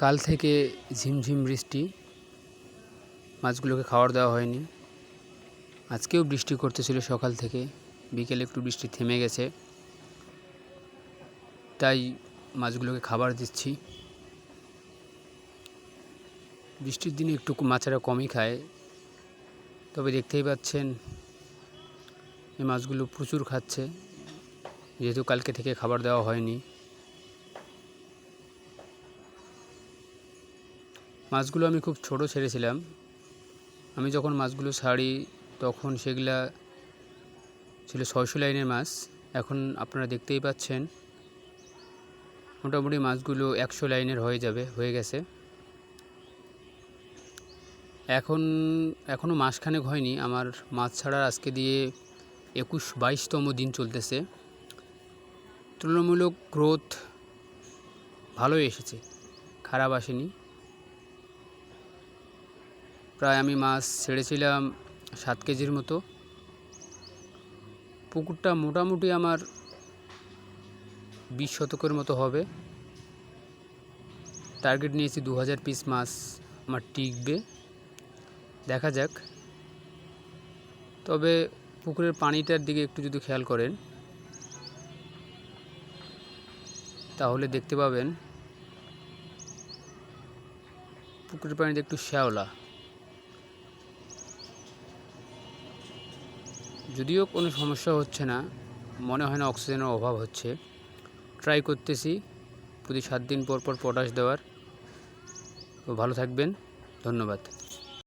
কাল থেকে ঝিমঝিম বৃষ্টি। মাছগুলোকে খাবার দেওয়া হয়নি। আজকেও বৃষ্টি করতেছিল সকাল থেকে। বিকেলে একটু বৃষ্টি থেমে গেছে। তাই মাছগুলোকে খাবার দিচ্ছি। বৃষ্টির দিনে একটু মাছেরা কমই খায়। তবে দেখতেই পাচ্ছেন, এই মাছগুলো প্রচুর খাচ্ছে। যেহেতু কালকে থেকে খাবার দেওয়া হয়নি। মাছগুলো আমি খুব ছোট ছেড়েছিলাম। আমি যখন মাছগুলো ছাড়ি, তখন সেগুলা ছিল ছয়শো লাইনের মাছ। এখন আপনারা দেখতেই পাচ্ছেন, মোটামুটি মাছগুলো একশো লাইনের হয়ে যাবে, হয়ে গেছে। এখন এখনও মাসখানেক হয়নি, আমার মাছ ছাড়ার আজকে দিয়ে একুশ বাইশতম দিন চলতেছে। তুলনামূলক গ্রোথ ভালোই এসেছে, খারাপ আসেনি। প্রায় আমি মাছ ছেড়েছিলাম সাত কেজির মতো। পুকুরটা মোটামুটি আমার বিশ শতকের মতো হবে। টার্গেট নিয়েছি দু হাজার পিস মাছ আমার টিকবে। দেখা যাক। তবে পুকুরের পানিটার দিকে একটু যদি খেয়াল করেন, তাহলে দেখতে পাবেন পুকুরের পানিতে একটু শ্যাওলা। যদিও কোনো সমস্যা হচ্ছে না, মনে হয় না অক্সিজেনের অভাব হচ্ছে। ট্রাই করতেছি, প্রতি সাত দিন পর পর পটাশ দেওয়ার। ভালো থাকবেন, ধন্যবাদ।